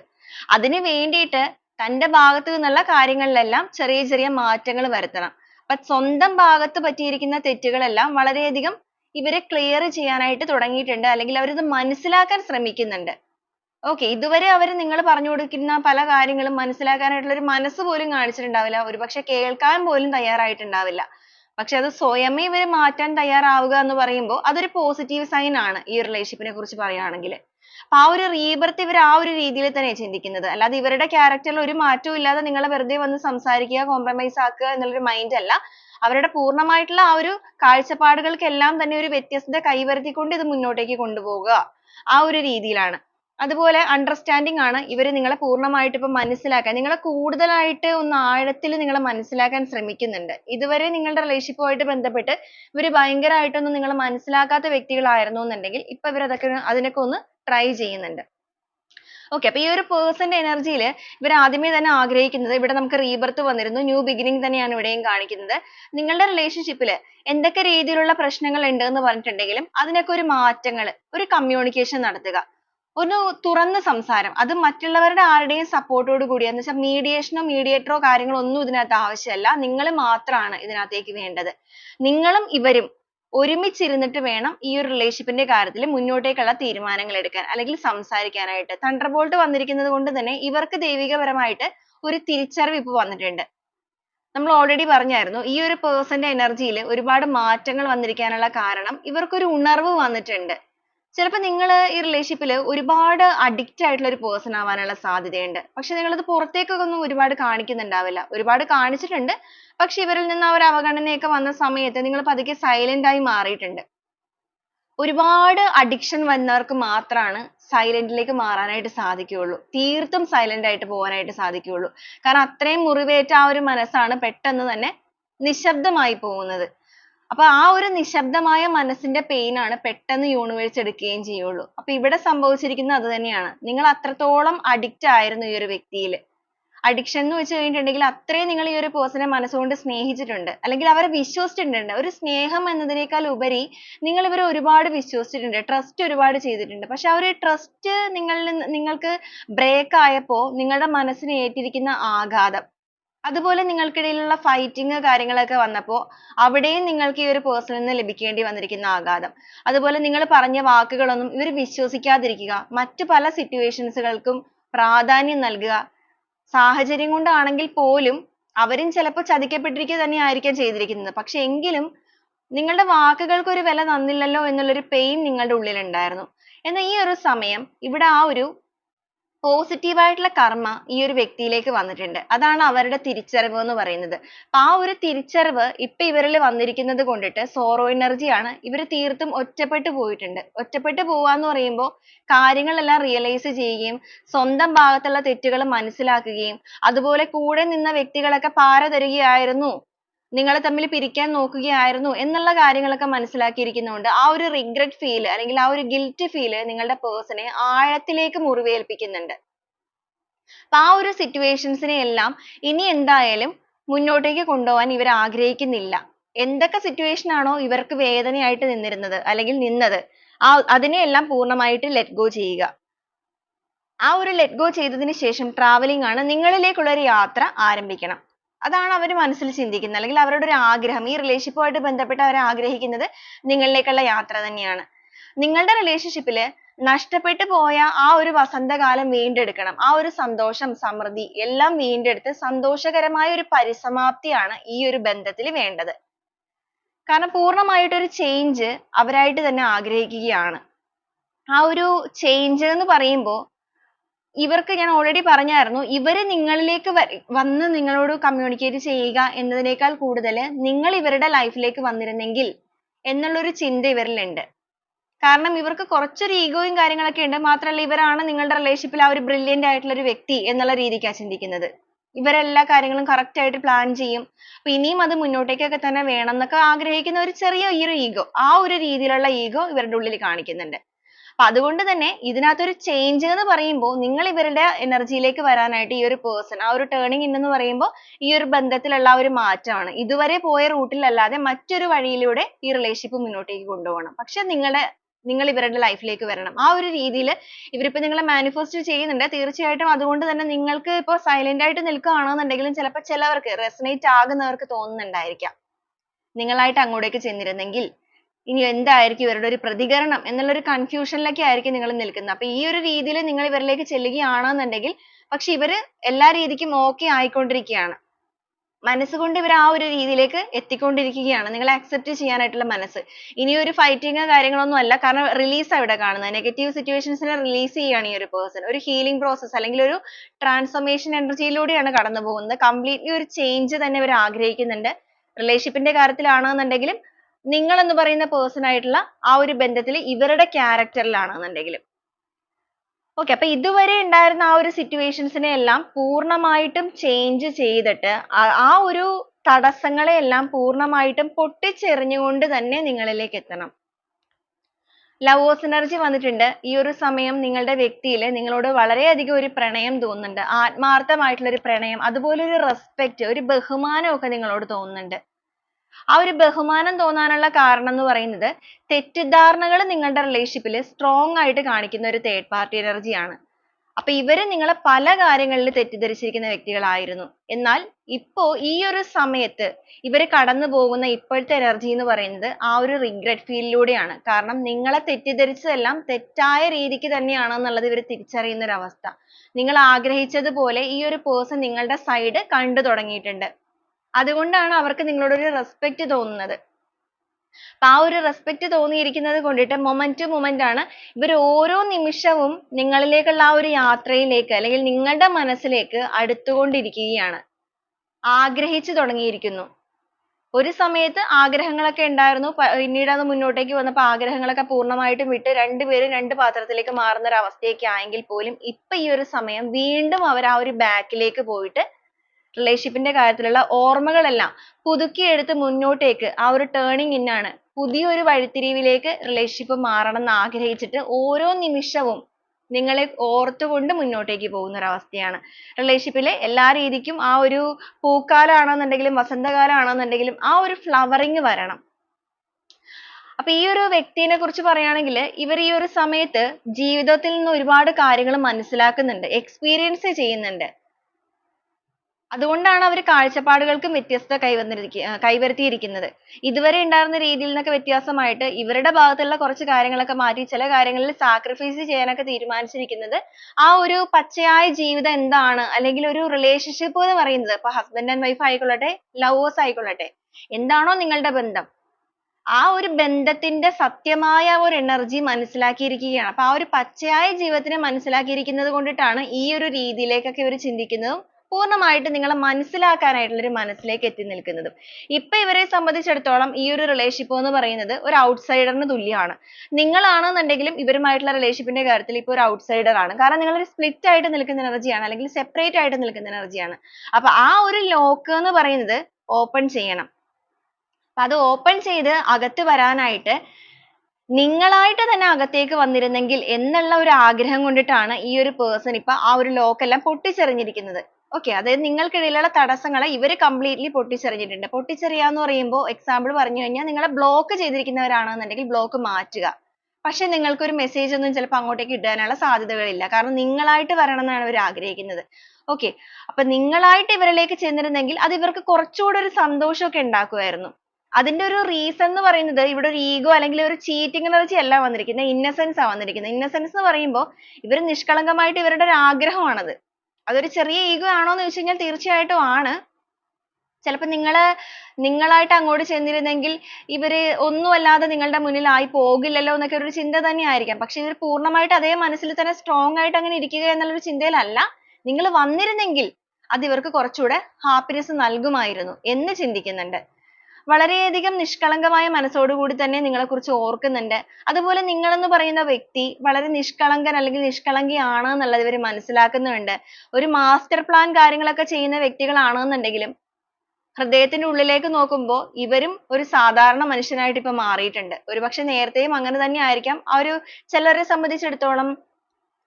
അതിന് വേണ്ടിയിട്ട് തന്റെ ഭാഗത്തു നിന്നുള്ള കാര്യങ്ങളിലെല്ലാം ചെറിയ ചെറിയ മാറ്റങ്ങൾ വരുത്തണം. അപ്പൊ സ്വന്തം ഭാഗത്ത് പറ്റിയിരിക്കുന്ന തെറ്റുകളെല്ലാം വളരെയധികം ഇവർ ക്ലിയർ ചെയ്യാനായിട്ട് തുടങ്ങിയിട്ടുണ്ട്. അല്ലെങ്കിൽ അവരിത് മനസ്സിലാക്കാൻ ശ്രമിക്കുന്നുണ്ട്. Okay ഇതുവരെ അവർ നിങ്ങൾ പറഞ്ഞു കൊടുക്കുന്ന പല കാര്യങ്ങളും മനസ്സിലാക്കാനായിട്ടുള്ള ഒരു മനസ്സ് പോലും കാണിച്ചിട്ടുണ്ടാവില്ല. ഒരുപക്ഷെ കേൾക്കാൻ പോലും തയ്യാറായിട്ടുണ്ടാവില്ല. പക്ഷെ അത് സ്വയമേ ഇവർ മാറ്റാൻ തയ്യാറാവുക എന്ന് പറയുമ്പോൾ അതൊരു positive sign ആണ് ഈ relationship നെ കുറിച്ച് പറയുകയാണെങ്കിൽ. അപ്പൊ ആ ഒരു rebirth ഇവർ ആ ഒരു രീതിയിൽ തന്നെയാ ചിന്തിക്കുന്നത്. അല്ലാതെ ഇവരുടെ character ൽ ഒരു മാറ്റവും ഇല്ലാതെ നിങ്ങളെ വെറുതെ വന്ന് സംസാരിക്കുക compromise ആക്കുക എന്നുള്ളൊരു mind അല്ല. അവരുടെ പൂർണമായിട്ടുള്ള ആ ഒരു കാഴ്ചപ്പാടുകൾക്കെല്ലാം തന്നെ ഒരു വ്യത്യസ്തത കൈവരുത്തിക്കൊണ്ട് ഇത് മുന്നോട്ടേക്ക് കൊണ്ടുപോവുക. ആ ഒരു രീതിയിലാണ്. അതുപോലെ അണ്ടർസ്റ്റാൻഡിംഗ് ആണ് ഇവർ നിങ്ങളെ പൂർണമായിട്ട് ഇപ്പോ മനസ്സിലാക്കാൻ. നിങ്ങളെ കൂടുതലായിട്ട് ഒന്ന് ആഴത്തിൽ നിങ്ങളെ മനസ്സിലാക്കാൻ ശ്രമിക്കുന്നുണ്ട്. ഇതുവരെ നിങ്ങളുടെ relationship ആയിട്ട് ബന്ധപ്പെട്ട് ഇവർ ഭയങ്കരമായിട്ടൊന്നും നിങ്ങളെ മനസ്സിലാക്കാത്ത വ്യക്തികളായിരുന്നു എന്നുണ്ടെങ്കിൽ ഇപ്പോ ഇവർ അതൊക്കെ അതിനൊക്കെ ഒന്ന് try ചെയ്യുന്നുണ്ട്. ഓക്കെ അപ്പൊ ഈ ഒരു പേഴ്സന്റെ എനർജിയിൽ ഇവർ ആദ്യമേ തന്നെ ആഗ്രഹിക്കുന്നത് ഇവിടെ നമുക്ക് റീബർത്ത് വന്നിരുന്നു ന്യൂ ബിഗിനിങ് തന്നെയാണ് ഇവിടെയും കാണിക്കുന്നത്. നിങ്ങളുടെ റിലേഷൻഷിപ്പിൽ എന്തൊക്കെ രീതിയിലുള്ള പ്രശ്നങ്ങൾ ഉണ്ട് എന്ന് പറഞ്ഞിട്ടുണ്ടെങ്കിലും അതിനൊക്കെ ഒരു മാറ്റങ്ങൾ ഒരു കമ്മ്യൂണിക്കേഷൻ നടത്തുക. ഒരു തുറന്ന സംസാരം. അത് മറ്റുള്ളവരുടെ ആരുടെയും സപ്പോർട്ടോട് കൂടി. എന്ന് വെച്ചാൽ മീഡിയേഷനോ മീഡിയേറ്ററോ കാര്യങ്ങളോ ഒന്നും ഇതിനകത്ത് ആവശ്യമല്ല നിങ്ങൾ മാത്രമാണ് ഇതിനകത്തേക്ക് വേണ്ടത്. നിങ്ങളും ഇവരും ഒരുമിച്ചിരുന്നിട്ട് വേണം ഈ ഒരു റിലേഷൻഷിപ്പിന്റെ കാര്യത്തിൽ മുന്നോട്ടേക്കുള്ള തീരുമാനങ്ങൾ എടുക്കാൻ അല്ലെങ്കിൽ സംസാരിക്കാനായിട്ട്. തണ്ടർബോൾട്ട് വന്നിരിക്കുന്നത് കൊണ്ട് തന്നെ ഇവർക്ക് ദൈവികപരമായിട്ട് ഒരു തിരിച്ചറിവ് ഇപ്പൊ വന്നിട്ടുണ്ട്. നമ്മൾ ഓൾറെഡി പറഞ്ഞായിരുന്നു ഈ ഒരു പേഴ്സന്റെ എനർജിയിൽ ഒരുപാട് മാറ്റങ്ങൾ വന്നിരിക്കാനുള്ള കാരണം ഇവർക്കൊരു ഉണർവ് വന്നിട്ടുണ്ട്. ചിലപ്പോൾ നിങ്ങൾ ഈ റിലേഷൻഷിപ്പിൽ ഒരുപാട് അഡിക്റ്റ് ആയിട്ടുള്ള ഒരു പേഴ്സൺ ആവാനുള്ള സാധ്യതയുണ്ട്. പക്ഷെ നിങ്ങളത് പുറത്തേക്കൊക്കെ ഒന്നും ഒരുപാട് കാണിക്കുന്നുണ്ടാവില്ല. ഒരുപാട് കാണിച്ചിട്ടുണ്ട്. പക്ഷെ ഇവരിൽ നിന്ന് ആ ഒരു അവഗണനയൊക്കെ വന്ന സമയത്ത് നിങ്ങൾ പതുക്കെ സൈലന്റ് ആയി മാറിയിട്ടുണ്ട്. ഒരുപാട് അഡിക്ഷൻ വന്നവർക്ക് മാത്രമാണ് സൈലന്റിലേക്ക് മാറാനായിട്ട് സാധിക്കുകയുള്ളൂ. തീർത്തും സൈലന്റ് ആയിട്ട് പോകാനായിട്ട് സാധിക്കുകയുള്ളൂ. കാരണം അത്രയും മുറിവേറ്റ ആ ഒരു മനസ്സാണ് പെട്ടെന്ന് തന്നെ നിശബ്ദമായി പോകുന്നത്. അപ്പൊ ആ ഒരു നിശബ്ദമായ മനസ്സിന്റെ pain ആണ് പെട്ടെന്ന് universe എടുക്കുകയും ചെയ്യുള്ളൂ. അപ്പൊ ഇവിടെ സംഭവിച്ചിരിക്കുന്നത് അത് തന്നെയാണ്. നിങ്ങൾ അത്രത്തോളം addict ആയിരുന്നു ഈ ഒരു വ്യക്തിയിൽ. Addiction എന്ന് വെച്ച് കഴിഞ്ഞിട്ടുണ്ടെങ്കിൽ അത്രയും നിങ്ങൾ ഈ ഒരു person പേഴ്സണെ മനസ്സുകൊണ്ട് സ്നേഹിച്ചിട്ടുണ്ട്. അല്ലെങ്കിൽ അവരെ വിശ്വസിച്ചിട്ടുണ്ട്. ഒരു സ്നേഹം എന്നതിനേക്കാൾ ഉപരി നിങ്ങൾ ഇവരെ ഒരുപാട് വിശ്വസിച്ചിട്ടുണ്ട്. trust ഒരുപാട് ചെയ്തിട്ടുണ്ട്. പക്ഷെ ആ ഒരു trust നിങ്ങളിൽ നിങ്ങൾക്ക് break ആയപ്പോൾ നിങ്ങളുടെ മനസ്സിന് ഏറ്റിരിക്കുന്ന ആഘാതം. അതുപോലെ നിങ്ങൾക്കിടയിലുള്ള ഫൈറ്റിംഗ് കാര്യങ്ങളൊക്കെ വന്നപ്പോൾ അവിടെയും നിങ്ങൾക്ക് ഈ ഒരു പേഴ്സണിൽ നിന്ന് ലഭിക്കേണ്ടി വന്നിരിക്കുന്ന ആഘാതം. അതുപോലെ നിങ്ങൾ പറഞ്ഞ വാക്കുകളൊന്നും ഇവർ വിശ്വസിക്കാതിരിക്കുക. മറ്റു പല സിറ്റുവേഷൻസുകൾക്കും പ്രാധാന്യം നൽകുക. സാഹചര്യം കൊണ്ടാണെങ്കിൽ പോലും അവരും ചിലപ്പോൾ ചതിക്കപ്പെട്ടിരിക്കുക തന്നെയായിരിക്കാം ചെയ്തിരിക്കുന്നത്. പക്ഷെ എങ്കിലും നിങ്ങളുടെ വാക്കുകൾക്ക് ഒരു വില തന്നില്ലല്ലോ എന്നുള്ളൊരു പെയിൻ നിങ്ങളുടെ ഉള്ളിൽ ഉണ്ടായിരുന്നു എന്നാൽ ഈ ഒരു സമയം ഇവിടെ ആ ഒരു പോസിറ്റീവ് ആയിട്ടുള്ള കർമ്മ ഈ ഒരു വ്യക്തിയിലേക്ക് വന്നിട്ടുണ്ട്. അതാണ് അവരുടെ തിരിച്ചറിവ് എന്ന് പറയുന്നത്. ആ ഒരു തിരിച്ചറിവ് ഇപ്പൊ ഇവരിൽ വന്നിരിക്കുന്നത് കൊണ്ടിട്ട് സോറോ എനർജി ആണ്. ഇവർ തീർത്തും ഒറ്റപ്പെട്ടു പോയിട്ടുണ്ട്. ഒറ്റപ്പെട്ടു പോവാന്ന് പറയുമ്പോൾ കാര്യങ്ങളെല്ലാം റിയലൈസ് ചെയ്യുകയും സ്വന്തം ഭാഗത്തുള്ള തെറ്റുകൾ മനസ്സിലാക്കുകയും അതുപോലെ കൂടെ നിന്ന വ്യക്തികളൊക്കെ പാര തരികയായിരുന്നു. നിങ്ങളെ തമ്മിൽ പിരിക്കാൻ നോക്കുകയായിരുന്നു എന്നുള്ള കാര്യങ്ങളൊക്കെ മനസ്സിലാക്കിയിരിക്കുന്നതുകൊണ്ട് ആ ഒരു regret feel അല്ലെങ്കിൽ ആ ഒരു guilt feel നിങ്ങളുടെ person നെ ആഴത്തിലേക്ക് മുറിവേൽപ്പിക്കുന്നുണ്ട്. അപ്പൊ ആ ഒരു situations നെ എല്ലാം ഇനി എന്തായാലും മുന്നോട്ടേക്ക് കൊണ്ടുപോകാൻ ഇവർ ആഗ്രഹിക്കുന്നില്ല. എന്തൊക്കെ situation ആണോ ഇവർക്ക് വേദനയായിട്ട് നിന്നിരുന്നത് അല്ലെങ്കിൽ നിന്നത് ആ അതിനെ എല്ലാം പൂർണമായിട്ട് let go ചെയ്യുക. ആ ഒരു let go ചെയ്തതിന് ശേഷം travelling ആണ് നിങ്ങളിലേക്കുള്ള ഒരു യാത്ര ആരംഭിക്കണം. അതാണ് അവർ മനസ്സിൽ ചിന്തിക്കുന്നത് അല്ലെങ്കിൽ അവരുടെ ഒരു ആഗ്രഹം ഈ relationship ആയിട്ട് ബന്ധപ്പെട്ട് അവർ ആഗ്രഹിക്കുന്നത് നിങ്ങളിലേക്കുള്ള യാത്ര തന്നെയാണ്. നിങ്ങളുടെ relationship ൽ നഷ്ടപ്പെട്ടു പോയ ആ ഒരു വസന്തകാലം വീണ്ടെടുക്കണം. ആ ഒരു സന്തോഷം, സമൃദ്ധി എല്ലാം വീണ്ടെടുത്ത് സന്തോഷകരമായ ഒരു പരിസമാപ്തിയാണ് ഈ ഒരു ബന്ധത്തിൽ വേണ്ടത്. കാരണം പൂർണമായിട്ട് ഒരു change അവരായിട്ട് തന്നെ ആഗ്രഹിക്കുകയാണ്. ആ ഒരു change എന്ന് പറയുമ്പോൾ ഇവർക്ക് ഞാൻ ഓൾറെഡി പറഞ്ഞായിരുന്നു ഇവർ നിങ്ങളിലേക്ക് വന്ന് നിങ്ങളോട് കമ്മ്യൂണിക്കേറ്റ് ചെയ്യുക എന്നതിനേക്കാൾ കൂടുതൽ നിങ്ങൾ ഇവരുടെ ലൈഫിലേക്ക് ലേക്ക് വന്നിരുന്നെങ്കിൽ എന്നുള്ളൊരു ചിന്ത ഇവരിൽ ഉണ്ട്. കാരണം ഇവർക്ക് കുറച്ചൊരു ഈഗോയും കാര്യങ്ങളൊക്കെ ഉണ്ട്. മാത്രമല്ല ഇവരാണ് നിങ്ങളുടെ relationship ൽ ആ ഒരു brilliant ആയിട്ടുള്ള ഒരു വ്യക്തി എന്നുള്ള രീതിക്കാ ചിന്തിക്കുന്നത്. ഇവരെല്ലാ കാര്യങ്ങളും correct ആയിട്ട് plan ചെയ്യും. അപ്പൊ ഇനിയും അത് മുന്നോട്ടേക്കൊക്കെ തന്നെ വേണം എന്നൊക്കെ ആഗ്രഹിക്കുന്ന ഒരു ചെറിയ ഒരു ആ ഒരു രീതിയിലുള്ള ഈഗോ ഇവരുടെ ഉള്ളിൽ കാണിക്കുന്നുണ്ട്. അപ്പൊ അതുകൊണ്ട് തന്നെ ഇതിനകത്ത് ഒരു change എന്ന് പറയുമ്പോൾ നിങ്ങൾ ഇവരുടെ energy ലേക്ക് വരാനായിട്ട് ഈ ഒരു person ആ ഒരു turning in എന്ന് പറയുമ്പോൾ ഈ ഒരു ബന്ധത്തിലുള്ള ആ ഒരു മാറ്റമാണ്. ഇതുവരെ പോയ route ൽ അല്ലാതെ മറ്റൊരു വഴിയിലൂടെ ഈ relationship മുന്നോട്ടേക്ക് കൊണ്ടുപോകണം. പക്ഷെ നിങ്ങളുടെ നിങ്ങൾ ഇവരുടെ life ലേക്ക് വരണം. ആ ഒരു രീതിയിൽ ഇവരിപ്പോ നിങ്ങളെ manifest ചെയ്യുന്നുണ്ട്. തീർച്ചയായിട്ടും അതുകൊണ്ട് തന്നെ നിങ്ങൾക്ക് ഇപ്പോ silent ആയിട്ട് നിൽക്കുകയാണെന്നുണ്ടെങ്കിലും ചിലപ്പോൾ ചിലവർക്ക് resonate ആകുന്നവർക്ക് തോന്നുന്നുണ്ടായിരിക്കാം. നിങ്ങളായിട്ട് അങ്ങോട്ടേക്ക് ചെന്നിരുന്നെങ്കിൽ ഇനി എന്തായിരിക്കും ഇവരുടെ ഒരു പ്രതികരണം എന്നുള്ള ഒരു കൺഫ്യൂഷനിലൊക്കെ ആയിരിക്കും നിങ്ങൾ നിൽക്കുന്നത്. അപ്പോൾ ഈ ഒരു രീതിയിൽ നിങ്ങൾ ഇവരിലേക്ക് ചെല്ലുകയാണെന്നുണ്ടെങ്കിൽ പക്ഷേ ഇവർ എല്ലാ രീതിക്കും okay ആയിക്കൊണ്ടിരിക്കുകയാണ്. മനസ്സുകൊണ്ട് ഇവർ ആ ഒരു രീതിയിലേക്ക് എത്തിക്കൊണ്ടിരിക്കുകയാണ്. നിങ്ങളെ accept ചെയ്യാനായിട്ടുള്ള മനസ്സ്. ഇനി ഒരു fighting കാര്യങ്ങളൊന്നും അല്ല. കാരണം release ആ ഇവിടെ കാണുന്നത്? Negative situations നെ release ഈ ഒരു person. ഒരു healing process അല്ലെങ്കിൽ ഒരു transformation energy യിലൂടെയാണ് കടന്നു പോകുന്നത് completely ഒരു change തന്നെ ഇവർ ആഗ്രഹിക്കുന്നുണ്ട്. Relationship ന്റെ കാര്യത്തിലാണെന്നുണ്ടെങ്കിലും നിങ്ങൾ എന്ന് പറയുന്ന person ആയിട്ടുള്ള ആ ഒരു ബന്ധത്തിൽ ഇവരുടെ character ൽ ലാണെന്നുണ്ടെങ്കിലും okay അപ്പൊ ഇതുവരെ ഉണ്ടായിരുന്ന ആ ഒരു situations നെ എല്ലാം പൂർണമായിട്ടും change ചെയ്തിട്ട് ആ ഒരു തടസ്സങ്ങളെ എല്ലാം പൂർണമായിട്ടും പൊട്ടിച്ചെറിഞ്ഞുകൊണ്ട് തന്നെ നിങ്ങളിലേക്ക് എത്തണം. Lovers എനർജി വന്നിട്ടുണ്ട്. ഈ ഒരു സമയം നിങ്ങളുടെ വ്യക്തിയിൽ നിങ്ങളോട് വളരെയധികം ഒരു പ്രണയം തോന്നുന്നുണ്ട്. ആത്മാർത്ഥമായിട്ടുള്ള ഒരു പ്രണയം അതുപോലെ ഒരു respect ഒരു ബഹുമാനം ഒക്കെ നിങ്ങളോട് തോന്നുന്നുണ്ട്. ആ ഒരു ബഹുമാനം തോന്നാനുള്ള കാരണം എന്ന് പറയുന്നത് തെറ്റിദ്ധാരണകൾ നിങ്ങളുടെ റിലേഷൻഷിപ്പിൽ സ്ട്രോങ് ആയിട്ട് കാണിക്കുന്ന ഒരു തേർഡ് പാർട്ടി energy ആണ്. അപ്പൊ ഇവർ നിങ്ങളെ പല കാര്യങ്ങളിൽ തെറ്റിദ്ധരിച്ചിരിക്കുന്ന വ്യക്തികളായിരുന്നു. എന്നാൽ ഇപ്പോ ഈ ഒരു സമയത്ത് ഇവർ കടന്നു പോകുന്ന ഇപ്പോഴത്തെ എനർജി എന്ന് പറയുന്നത് ആ ഒരു റിഗ്രറ്റ് feel ലൂടെയാണ്. കാരണം നിങ്ങളെ തെറ്റിദ്ധരിച്ചതെല്ലാം തെറ്റായ രീതിക്ക് തന്നെയാണെന്നുള്ളത് ഇവർ തിരിച്ചറിയുന്ന ഒരു അവസ്ഥ. നിങ്ങൾ ആഗ്രഹിച്ചതുപോലെ ഈ ഒരു person നിങ്ങളുടെ സൈഡ് കണ്ടു തുടങ്ങിയിട്ടുണ്ട്. അതുകൊണ്ടാണ് അവർക്ക് നിങ്ങളോട് ഒരു respect തോന്നുന്നത്. അപ്പൊ ആ ഒരു respect തോന്നിയിരിക്കുന്നത് കൊണ്ടിട്ട് moment to moment ആണ് ഇവർ ഓരോ നിമിഷവും നിങ്ങളിലേക്കുള്ള ആ ഒരു യാത്രയിലേക്ക് അല്ലെങ്കിൽ നിങ്ങളുടെ മനസ്സിലേക്ക് അടുത്തുകൊണ്ടിരിക്കുകയാണ്. ആഗ്രഹിച്ചു തുടങ്ങിയിരിക്കുന്നു. ഒരു സമയത്ത് ആഗ്രഹങ്ങളൊക്കെ ഉണ്ടായിരുന്നു. പിന്നീട് അത് മുന്നോട്ടേക്ക് വന്നപ്പോൾ ആഗ്രഹങ്ങളൊക്കെ പൂർണമായിട്ടും വിട്ട് രണ്ടുപേരും രണ്ട് പാത്രത്തിലേക്ക് മാറുന്ന ഒരു അവസ്ഥയൊക്കെ ആയെങ്കിൽ പോലും ഇപ്പൊ ഈ ഒരു സമയം വീണ്ടും അവർ ആ ഒരു back ലേക്ക് പോയിട്ട് relationship ന്റെ കാര്യത്തിലുള്ള ഓർമ്മകളെല്ലാം പുതുക്കിയെടുത്ത് മുന്നോട്ടേക്ക് ആ ഒരു ടേണിംഗ് ആണ്. പുതിയൊരു വഴിത്തിരിവിലേക്ക് റിലേഷൻഷിപ്പ് മാറണം എന്ന് ആഗ്രഹിച്ചിട്ട് ഓരോ നിമിഷവും നിങ്ങളെ ഓർത്തുകൊണ്ട് മുന്നോട്ടേക്ക് പോകുന്ന അവസ്ഥയാണ് relationship ലെ എല്ലാ രീതിക്കും ആ ഒരു പൂക്കാലം ആണെന്നുണ്ടെങ്കിലും വസന്തകാലം ആണെന്നുണ്ടെങ്കിലും ആ ഒരു flowering വരണം. അപ്പൊ ഈ ഒരു വ്യക്തിനെ കുറിച്ച് പറയുകയാണെങ്കിൽ ഇവർ ഈ ഒരു സമയത്ത് ജീവിതത്തിൽ നിന്ന് ഒരുപാട് കാര്യങ്ങൾ മനസ്സിലാക്കുന്നുണ്ട് എക്സ്പീരിയൻസ് ചെയ്യുന്നുണ്ട്. അതുകൊണ്ടാണ് അവർ കാഴ്ചപ്പാടുകൾക്കും വ്യത്യസ്തത കൈവന്നിരിക്ക കൈവരുത്തിയിരിക്കുന്നത്. ഇതുവരെ ഉണ്ടായിരുന്ന രീതിയിൽ നിന്നൊക്കെ വ്യത്യാസമായിട്ട് ഇവരുടെ ഭാഗത്തുള്ള കുറച്ച് കാര്യങ്ങളൊക്കെ മാറ്റി ചില കാര്യങ്ങളിൽ sacrifice ചെയ്യാനൊക്കെ തീരുമാനിച്ചിരിക്കുന്നത് ആ ഒരു പച്ചയായ ജീവിതം എന്താണ്? അല്ലെങ്കിൽ ഒരു relationship എന്ന് പറയുന്നത് ഇപ്പൊ husband and wife ആയിക്കൊള്ളട്ടെ lovers ആയിക്കൊള്ളട്ടെ എന്താണോ നിങ്ങളുടെ ബന്ധം? ആ ഒരു ബന്ധത്തിന്റെ സത്യമായ ഒരു എനർജി മനസ്സിലാക്കിയിരിക്കുകയാണ്. അപ്പൊ ആ ഒരു പച്ചയായ ജീവിതത്തിനെ മനസ്സിലാക്കിയിരിക്കുന്നത് കൊണ്ടിട്ടാണ് ഈ ഒരു രീതിയിലേക്കൊക്കെ ഇവർ ചിന്തിക്കുന്നതും പൂർണമായിട്ടും നിങ്ങളെ മനസ്സിലാക്കാനായിട്ടുള്ള ഒരു മനസ്സിലേക്ക് എത്തി നിൽക്കുന്നത്. ഇപ്പൊ ഇവരെ സംബന്ധിച്ചിടത്തോളം ഈ ഒരു relationship എന്ന് പറയുന്നത് ഒരു outsider ന് തുല്യമാണ്. നിങ്ങളാണെന്നുണ്ടെങ്കിലും ഇവരുമായിട്ടുള്ള relationship കാര്യത്തിൽ ഇപ്പൊ ഒരു outsider ആണ്. കാരണം നിങ്ങൾ ഒരു split ആയിട്ട് നിൽക്കുന്ന energy അല്ലെങ്കിൽ separate ആയിട്ട് നിൽക്കുന്ന energy ആണ്. അപ്പൊ ആ ഒരു lock എന്ന് പറയുന്നത് open ചെയ്യണം. അപ്പൊ അത് open ചെയ്ത് അകത്ത് വരാനായിട്ട് നിങ്ങളായിട്ട് തന്നെ അകത്തേക്ക് വന്നിരുന്നെങ്കിൽ എന്നുള്ള ഒരു ആഗ്രഹം കൊണ്ടിട്ടാണ് ഈ ഒരു person ഇപ്പൊ ആ ഒരു lock എല്ലാം പൊട്ടിച്ചെറിഞ്ഞിരിക്കുന്നത്. Okay അതായത് നിങ്ങൾക്കിടയിലുള്ള തടസ്സങ്ങളെ ഇവർ completely പൊട്ടിച്ചെറിഞ്ഞിട്ടുണ്ട്. പൊട്ടിച്ചെറിയുക എന്ന് പറയുമ്പോൾ example പറഞ്ഞു കഴിഞ്ഞാൽ നിങ്ങളെ block ചെയ്തിരിക്കുന്നവരാണെന്നുണ്ടെങ്കിൽ block മാറ്റുക. പക്ഷെ നിങ്ങൾക്ക് ഒരു message ഒന്നും ചിലപ്പോൾ അങ്ങോട്ടേക്ക് ഇടാനുള്ള സാധ്യതകളില്ല. കാരണം നിങ്ങളായിട്ട് വരണം എന്നാണ് അവർ ആഗ്രഹിക്കുന്നത്. Okay അപ്പൊ നിങ്ങളായിട്ട് ഇവരിലേക്ക് ചെന്നിരുന്നെങ്കിൽ അത് ഇവർക്ക് കുറച്ചുകൂടെ ഒരു സന്തോഷമൊക്കെ ഉണ്ടാക്കുമായിരുന്നു. അതിന്റെ ഒരു reason എന്ന് പറയുന്നത് ഇവിടെ ഒരു ego അല്ലെങ്കിൽ ഒരു cheating energy അല്ല വന്നിരിക്കുന്നത്. Innocence ആ വന്നിരിക്കുന്നത്. Innocence എന്ന് പറയുമ്പോൾ ഇവർ നിഷ്കളങ്കമായിട്ട് ഇവരുടെ ഒരു ആഗ്രഹമാണത്. അതൊരു ചെറിയ ഈഗോ ആണോന്ന് ചോദിച്ചു കഴിഞ്ഞാൽ തീർച്ചയായിട്ടും ആണ്. ചിലപ്പോൾ നിങ്ങൾ നിങ്ങളായിട്ട് അങ്ങോട്ട് ചെന്നിരുന്നെങ്കിൽ ഇവർ ഒന്നുമല്ലാതെ നിങ്ങളുടെ മുന്നിൽ ആയി പോകില്ലല്ലോ എന്നൊക്കെ ഒരു ചിന്ത തന്നെ ആയിരിക്കാം പക്ഷെ ഇവർ പൂർണമായിട്ട് അതേ മനസ്സിൽ തന്നെ strong ആയിട്ട് അങ്ങനെ ഇരിക്കുക എന്നുള്ള ഒരു ചിന്തയിലല്ല. നിങ്ങൾ വന്നിരുന്നെങ്കിൽ അത് ഇവർക്ക് കുറച്ചുകൂടെ happiness നൽകുമായിരുന്നു എന്ന് ചിന്തിക്കുന്നുണ്ട്. വളരെയധികം നിഷ്കളങ്കമായ മനസ്സോടുകൂടി തന്നെ നിങ്ങളെക്കുറിച്ച് ഓർക്കുന്നുണ്ട്. അതുപോലെ നിങ്ങൾ എന്ന് പറയുന്ന വ്യക്തി വളരെ നിഷ്കളങ്കൻ അല്ലെങ്കിൽ നിഷ്കളങ്കിയാണ് എന്നുള്ളത് ഇവർ മനസ്സിലാക്കുന്നുണ്ട്. ഒരു മാസ്റ്റർ പ്ലാൻ കാര്യങ്ങളൊക്കെ ചെയ്യുന്ന വ്യക്തികളാണെന്നുണ്ടെങ്കിലും ഹൃദയത്തിന്റെ ഉള്ളിലേക്ക് നോക്കുമ്പോൾ ഇവരും ഒരു സാധാരണ മനുഷ്യനായിട്ട് ഇപ്പൊ മാറിയിട്ടുണ്ട്. ഒരുപക്ഷെ നേരത്തെയും അങ്ങനെ തന്നെ ആയിരിക്കാം. ആ ഒരു ചിലരെ സംബന്ധിച്ചിടത്തോളം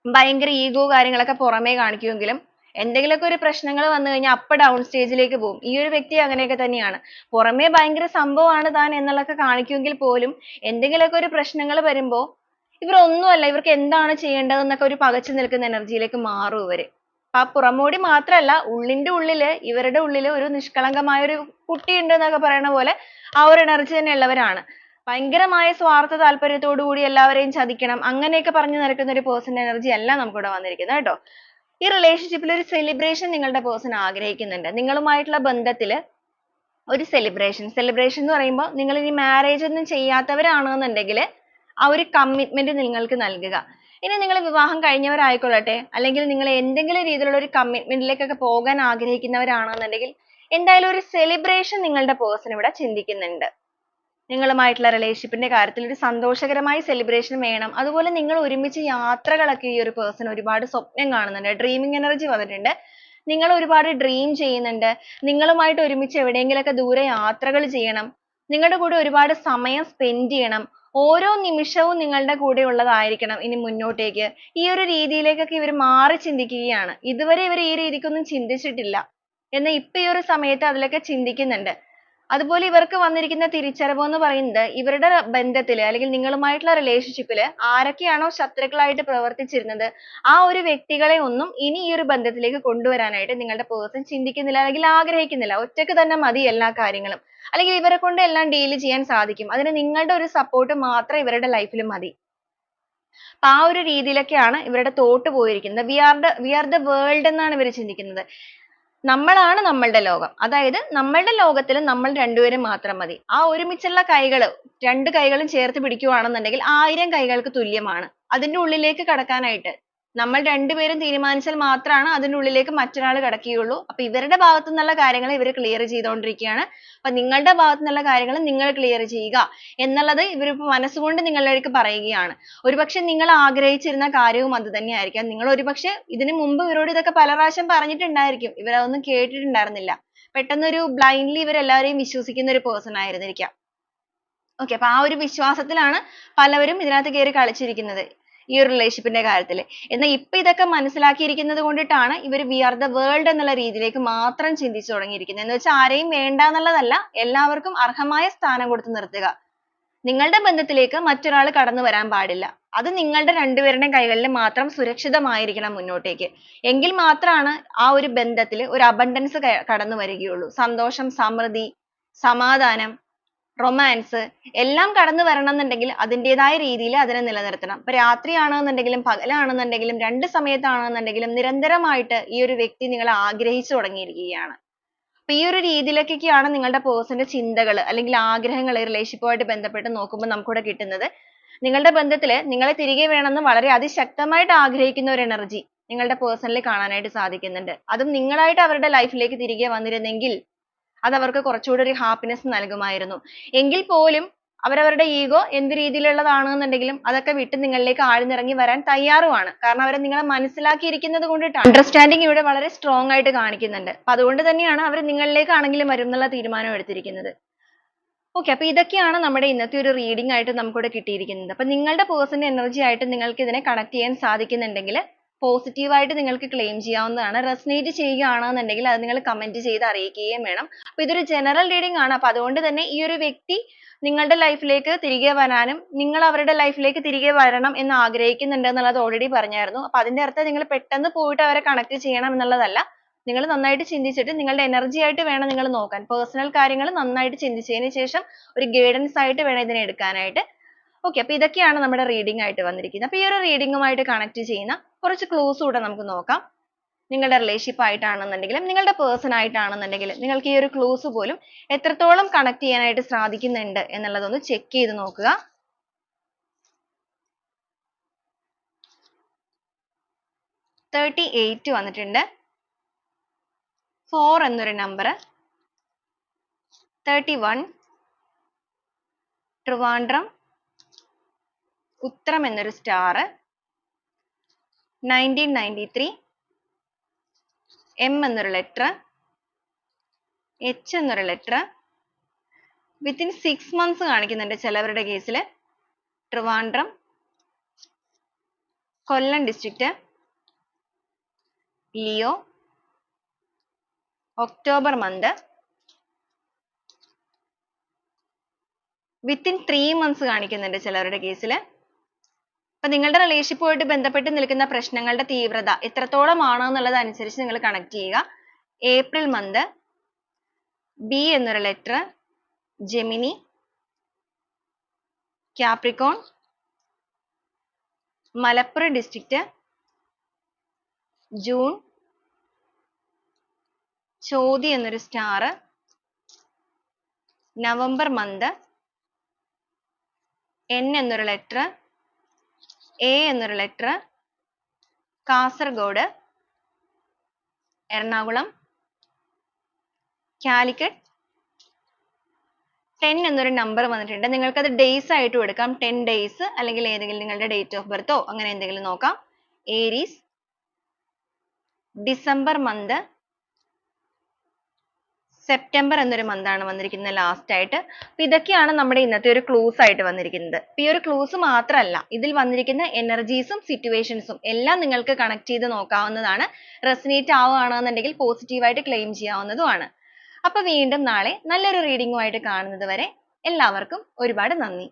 ഭയങ്കര ഈഗോ കാര്യങ്ങളൊക്കെ പുറമേ കാണിക്കുമെങ്കിലും എന്തെങ്കിലുമൊക്കെ ഒരു പ്രശ്നങ്ങൾ വന്നു കഴിഞ്ഞാൽ അപ്പൊ ഡൗൺ സ്റ്റേജിലേക്ക് പോകും. ഈ ഒരു വ്യക്തി അങ്ങനെയൊക്കെ തന്നെയാണ്. പുറമേ ഭയങ്കര സംഭവമാണ് താൻ എന്നുള്ളതൊക്കെ കാണിക്കുമെങ്കിൽ പോലും എന്തെങ്കിലുമൊക്കെ ഒരു പ്രശ്നങ്ങൾ വരുമ്പോൾ ഇവർ ഒന്നുമല്ല ഇവർക്ക് എന്താണ് ചെയ്യേണ്ടതെന്നൊക്കെ ഒരു പകച്ചു നിൽക്കുന്ന എനർജിയിലേക്ക് മാറും ഇവർ. ആ പുറമോടി മാത്രമല്ല ഉള്ളിന്റെ ഉള്ളിൽ ഇവരുടെ ഉള്ളിൽ ഒരു നിഷ്കളങ്കമായ ഒരു കുട്ടി ഉണ്ട് എന്നൊക്കെ പറയുന്ന പോലെ ആ ഒരു എനർജി തന്നെ ഉള്ളവരാണ്. ഭയങ്കരമായ സ്വാർത്ഥ താല്പര്യത്തോടു കൂടി എല്ലാവരെയും ചതിക്കണം. അങ്ങനെയൊക്കെ പറഞ്ഞു നടക്കുന്ന ഒരു പേഴ്സൺ എനർജി അല്ല നമുക്കിവിടെ വന്നിരിക്കുന്നത് കേട്ടോ. ഈ relationship ൽ ഒരു celebration നിങ്ങളുടെ person ആഗ്രഹിക്കുന്നുണ്ട്. നിങ്ങളുമായിട്ടുള്ള ബന്ധത്തിൽ ഒരു സെലിബ്രേഷൻ സെലിബ്രേഷൻ എന്ന് പറയുമ്പോൾ നിങ്ങൾ ഇനി marriage ഒന്നും ചെയ്യാത്തവരാണെന്നുണ്ടെങ്കിൽ ആ ഒരു കമ്മിറ്റ്മെന്റ് നിങ്ങൾക്ക് നൽകുക. ഇനി നിങ്ങൾ വിവാഹം കഴിഞ്ഞവരായിക്കൊള്ളട്ടെ അല്ലെങ്കിൽ നിങ്ങൾ എന്തെങ്കിലും രീതിയിലുള്ള ഒരു കമ്മിറ്റ്മെന്റിലേക്കൊക്കെ ലേക്കൊക്കെ പോകാൻ ആഗ്രഹിക്കുന്നവരാണെന്നുണ്ടെങ്കിൽ എന്തായാലും ഒരു സെലിബ്രേഷൻ നിങ്ങളുടെ person ഇവിടെ ചിന്തിക്കുന്നുണ്ട്. നിങ്ങളുമായിട്ടുള്ള റിലേഷൻഷിപ്പിന്റെ ന്റെ കാര്യത്തിൽ ഒരു സന്തോഷകരമായ സെലിബ്രേഷൻ വേണം. അതുപോലെ നിങ്ങൾ ഒരുമിച്ച് യാത്രകളൊക്കെ ഈ ഒരു പേഴ്സൺ ഒരുപാട് സ്വപ്നം കാണുന്നുണ്ട്. dreaming എനർജി വന്നിട്ടുണ്ട്. നിങ്ങൾ ഒരുപാട് dream ചെയ്യുന്നുണ്ട്. നിങ്ങളുമായിട്ട് ഒരുമിച്ച് എവിടെയെങ്കിലുമൊക്കെ ദൂരെ യാത്രകൾ ചെയ്യണം. നിങ്ങളുടെ കൂടെ ഒരുപാട് സമയം സ്പെൻഡ് ചെയ്യണം. ഓരോ നിമിഷവും നിങ്ങളുടെ കൂടെ ഉള്ളതായിരിക്കണം ഇനി മുന്നോട്ടേക്ക്. ഈ ഒരു രീതിയിലേക്കൊക്കെ ഇവർ മാറി ചിന്തിക്കുകയാണ്. ഇതുവരെ ഇവർ ഈ രീതിക്കൊന്നും ചിന്തിച്ചിട്ടില്ല. എന്നാൽ ഇപ്പൊ ഈ ഒരു സമയത്ത് അതിലൊക്കെ ചിന്തിക്കുന്നുണ്ട്. അതുപോലെ ഇവർക്ക് വന്നിരിക്കുന്ന തിരിച്ചറിവ് എന്ന് പറയുന്നത് ഇവരുടെ ബന്ധത്തിൽ അല്ലെങ്കിൽ നിങ്ങളുമായിട്ടുള്ള റിലേഷൻഷിപ്പിൽ ആരൊക്കെയാണോ ശത്രുക്കളായിട്ട് പ്രവർത്തിച്ചിരുന്നത് ആ ഒരു വ്യക്തികളെ ഒന്നും ഇനി ഈ ഒരു ബന്ധത്തിലേക്ക് കൊണ്ടുവരാനായിട്ട് നിങ്ങളുടെ പേഴ്സൺ ചിന്തിക്കുന്നില്ല അല്ലെങ്കിൽ ആഗ്രഹിക്കുന്നില്ല. ഒറ്റയ്ക്ക് തന്നെ മതി എല്ലാ കാര്യങ്ങളും. അല്ലെങ്കിൽ ഇവരെ കൊണ്ട് എല്ലാം ഡീൽ ചെയ്യാൻ സാധിക്കും. അതിന് നിങ്ങളുടെ ഒരു സപ്പോർട്ട് മാത്രം ഇവരുടെ ലൈഫിൽ മതി. അപ്പൊ ആ ഒരു രീതിയിലൊക്കെയാണ് ഇവരുടെ തോട്ട് പോയിരിക്കുന്നത്. We are the we are the world എന്നാണ് ഇവർ ചിന്തിക്കുന്നത്. നമ്മളാണ് നമ്മളുടെ ലോകം. അതായത് നമ്മളുടെ ലോകത്തിൽ നമ്മൾ രണ്ടുപേരും മാത്രം മതി. ആ ഒരുമിച്ചുള്ള കൈകൾ രണ്ട് കൈകളും ചേർത്ത് പിടിക്കുകയാണെന്നുണ്ടെങ്കിൽ ആയിരം കൈകൾക്ക് തുല്യമാണ്. അതിന്റെ ഉള്ളിലേക്ക് കടക്കാനായിട്ട് നമ്മൾ രണ്ടുപേരും തീരുമാനിച്ചാൽ മാത്രമാണ് അതിന്റെ ഉള്ളിലേക്ക് മറ്റൊരാൾ കടക്കുകയുള്ളൂ. അപ്പൊ ഇവരുടെ ഭാഗത്തു നിന്നുള്ള കാര്യങ്ങൾ ഇവർ clear ചെയ്തുകൊണ്ടിരിക്കുകയാണ്. അപ്പൊ നിങ്ങളുടെ ഭാഗത്തു നിന്നുള്ള കാര്യങ്ങൾ നിങ്ങൾ clear ചെയ്യുക എന്നുള്ളത് ഇവർ ഇപ്പൊ മനസ്സുകൊണ്ട് അടുത്ത് പറയുകയാണ്. ഒരുപക്ഷെ നിങ്ങൾ ആഗ്രഹിച്ചിരുന്ന കാര്യവും അത് തന്നെയായിരിക്കാം. നിങ്ങൾ ഒരുപക്ഷെ ഇതിനു മുമ്പ് ഇവരോട് ഇതൊക്കെ പല പ്രാവശ്യം പറഞ്ഞിട്ടുണ്ടായിരിക്കും. ഇവർ അതൊന്നും കേട്ടിട്ടുണ്ടായിരുന്നില്ല. പെട്ടെന്ന് ഒരു blindly ഇവർ എല്ലാവരെയും വിശ്വസിക്കുന്ന ഒരു person ആയിരുന്നിരിക്കാം. okay അപ്പൊ ആ ഒരു വിശ്വാസത്തിലാണ് പലവരും ഇതിനകത്ത് കേറി കളിച്ചിരിക്കുന്നത്. ഈ ഒരു relationship ന്റെ കാര്യത്തിൽ. എന്നാൽ ഇപ്പൊ ഇതൊക്കെ മനസ്സിലാക്കിയിരിക്കുന്നത് കൊണ്ടിട്ടാണ് ഇവർ we are the world എന്നുള്ള രീതിയിലേക്ക് മാത്രം ചിന്തിച്ചു തുടങ്ങിയിരിക്കുന്നത്. എന്ന് വെച്ചാൽ ആരെയും വേണ്ട എന്നുള്ളതല്ല എല്ലാവർക്കും അർഹമായ സ്ഥാനം കൊടുത്ത് നിർത്തുക. നിങ്ങളുടെ ബന്ധത്തിലേക്ക് മറ്റൊരാൾ കടന്നു വരാൻ പാടില്ല. അത് നിങ്ങളുടെ രണ്ടുപേരുടെയും കൈകളിൽ മാത്രം സുരക്ഷിതമായിരിക്കണം മുന്നോട്ടേക്ക്. എങ്കിൽ മാത്രമാണ് ആ ഒരു ബന്ധത്തിൽ ഒരു abundance കടന്നു വരികയുള്ളൂ. സന്തോഷം, സമൃദ്ധി, സമാധാനം, romance എല്ലാം കടന്നു വരണം എന്നുണ്ടെങ്കിൽ അതിന്റേതായ രീതിയിൽ അതിനെ നിലനിർത്തണം. ഇപ്പൊ രാത്രിയാണെന്നുണ്ടെങ്കിലും പകലാണെന്നുണ്ടെങ്കിലും രണ്ട് സമയത്താണെന്നുണ്ടെങ്കിലും നിരന്തരമായിട്ട് ഈ ഒരു വ്യക്തി നിങ്ങളെ ആഗ്രഹിച്ചു തുടങ്ങിയിരിക്കുകയാണ്. അപ്പൊ ഈ ഒരു രീതിയിലേക്കൊക്കെയാണ് നിങ്ങളുടെ person ന്റെ ചിന്തകൾ അല്ലെങ്കിൽ ആഗ്രഹങ്ങൾ relationship ആയിട്ട് ബന്ധപ്പെട്ട് നോക്കുമ്പോൾ നമുക്കിവിടെ കിട്ടുന്നത്. നിങ്ങളുടെ ബന്ധത്തിൽ നിങ്ങളെ തിരികെ വേണമെന്ന് വളരെ അതിശക്തമായിട്ട് ആഗ്രഹിക്കുന്ന ഒരു energy നിങ്ങളുടെ person ൽ കാണാനായിട്ട് സാധിക്കുന്നുണ്ട്. അതും നിങ്ങളായിട്ട് അവരുടെ life ലേക്ക് തിരികെ വന്നിരുന്നെങ്കിൽ അത് അവർക്ക് കുറച്ചുകൂടി ഒരു happiness നൽകുമായിരുന്നു. എങ്കിൽ പോലും അവരവരുടെ ഈഗോ എന്ത് രീതിയിലുള്ളതാണെന്നുണ്ടെങ്കിലും അതൊക്കെ വിട്ട് നിങ്ങളിലേക്ക് ആഴ്ന്നിറങ്ങി വരാൻ തയ്യാറുമാണ്. കാരണം അവർ നിങ്ങളെ മനസ്സിലാക്കിയിരിക്കുന്നത് കൊണ്ടിട്ടാണ്. understanding ഇവിടെ വളരെ strong ആയിട്ട് കാണിക്കുന്നുണ്ട്. അപ്പൊ അതുകൊണ്ട് തന്നെയാണ് അവർ നിങ്ങളിലേക്കാണെങ്കിലും വരും എന്നുള്ള തീരുമാനം എടുത്തിരിക്കുന്നത്. okay അപ്പൊ ഇതൊക്കെയാണ് നമ്മുടെ ഇന്നത്തെ ഒരു റീഡിംഗ് ആയിട്ട് നമുക്കിവിടെ കിട്ടിയിരിക്കുന്നത്. അപ്പൊ നിങ്ങളുടെ പേഴ്സണൽ എനർജി ആയിട്ട് നിങ്ങൾക്ക് ഇതിനെ കണക്ട് ചെയ്യാൻ സാധിക്കുന്നുണ്ടെങ്കിൽ positive ആയിട്ട് നിങ്ങൾക്ക് claim ചെയ്യാവുന്നതാണ്. resonate ചെയ്യുകയാണെന്നുണ്ടെങ്കിൽ അത് നിങ്ങൾ comment ചെയ്ത് അറിയിക്കുകയും വേണം. അപ്പോൾ ഇതൊരു general reading ആണ്. അപ്പോൾ അതുകൊണ്ട് തന്നെ ഈ ഒരു വ്യക്തി നിങ്ങളുടെ life ലേക്ക് തിരികെ വരാനും നിങ്ങൾ അവരുടെ life ലേക്ക് തിരികെ വരണം എന്ന് ആഗ്രഹിക്കുന്നുണ്ട് എന്നുള്ളത് already പറഞ്ഞായിരുന്നു. അപ്പൊ അതിന്റെ അർത്ഥം നിങ്ങൾ പെട്ടെന്ന് പോയിട്ട് അവരെ connect ചെയ്യണം എന്നുള്ളതല്ല. നിങ്ങൾ നന്നായിട്ട് ചിന്തിച്ചിട്ട് നിങ്ങളുടെ energy ആയിട്ട് വേണം നിങ്ങൾ നോക്കാൻ. personal കാര്യങ്ങൾ നന്നായിട്ട് ചിന്തിച്ചതിന് ശേഷം ഒരു guidance ആയിട്ട് വേണം ഇതിനെ എടുക്കാനായിട്ട്. Okay അപ്പൊ ഇതൊക്കെയാണ് നമ്മുടെ റീഡിംഗ് ആയിട്ട് വന്നിരിക്കുന്നത്. അപ്പൊ ഈ ഒരു reading കണക്ട് ചെയ്യുന്ന കുറച്ച് ക്ലൂസ് കൂടെ നമുക്ക് നോക്കാം. നിങ്ങളുടെ റിലേഷൻഷിപ്പ് ആയിട്ടാണെന്നുണ്ടെങ്കിലും നിങ്ങളുടെ പേഴ്സൺ ആയിട്ടാണെന്നുണ്ടെങ്കിലും നിങ്ങൾക്ക് ഈ ഒരു ക്ലൂസ് പോലും എത്രത്തോളം connect ചെയ്യാനായിട്ട് സാധിക്കുന്നുണ്ട് എന്നുള്ളതൊന്ന് ചെക്ക് ചെയ്ത് നോക്കുക. thirty eight വന്നിട്ടുണ്ട്. four എന്നൊരു നമ്പർ thirty one ട്രിവാൻഡ്രം ഉത്രം എന്നൊരു star nineteen ninety three M എന്നൊരു letter H എന്നൊരു letter within six months കാണിക്കുന്നുണ്ട് ചിലവരുടെ case ൽ Trivandrum Kollam district Leo October month within three months കാണിക്കുന്നുണ്ട് ചിലവരുടെ case ൽ അപ്പൊ നിങ്ങളുടെ relationship ബന്ധപ്പെട്ട് നിൽക്കുന്ന പ്രശ്നങ്ങളുടെ തീവ്രത എത്രത്തോളമാണ് എന്നുള്ളത് അനുസരിച്ച് നിങ്ങൾ connect ചെയ്യുക. ഏപ്രിൽ month B എന്നൊരു letter Gemini Capricorn Malappuram district June ചോതി എന്നൊരു സ്റ്റാർ നവംബർ മന്ത് എൻ എന്നൊരു ലെറ്റർ എ എന്നൊരു ലെറ്റർ കാസർഗോഡ് എറണാകുളം കാലിക്കറ്റ്. ടെൻ എന്നൊരു നമ്പർ വന്നിട്ടുണ്ട്. നിങ്ങൾക്ക് അത് ഡേയ്സ് ആയിട്ട് എടുക്കാം. ടെൻ ഡേയ്സ് അല്ലെങ്കിൽ ഏതെങ്കിലും നിങ്ങളുടെ ഡേറ്റ് ഓഫ് ബർത്തോ അങ്ങനെ എന്തെങ്കിലും നോക്കാം. ഏരീസ് ഡിസംബർ മന്ത് സെപ്റ്റംബർ എന്നൊരു മന്താണ് വന്നിരിക്കുന്നത് ലാസ്റ്റ് ആയിട്ട്. അപ്പൊ ഇതൊക്കെയാണ് നമ്മുടെ ഇന്നത്തെ ഒരു ക്ലൂസ് ആയിട്ട് വന്നിരിക്കുന്നത്. അപ്പൊ ഈ ഒരു ക്ലൂസ് മാത്രമല്ല ഇതിൽ വന്നിരിക്കുന്ന എനർജീസും സിറ്റുവേഷൻസും എല്ലാം നിങ്ങൾക്ക് കണക്ട് ചെയ്ത് നോക്കാവുന്നതാണ് റെസിനേറ്റ് ആവുകയാണെന്നുണ്ടെങ്കിൽ പോസിറ്റീവായിട്ട് ക്ലെയിം ചെയ്യാവുന്നതുമാണ്. അപ്പൊ വീണ്ടും നാളെ നല്ലൊരു റീഡിംഗുമായിട്ട് കാണുന്നത് വരെ എല്ലാവർക്കും ഒരുപാട് നന്ദി.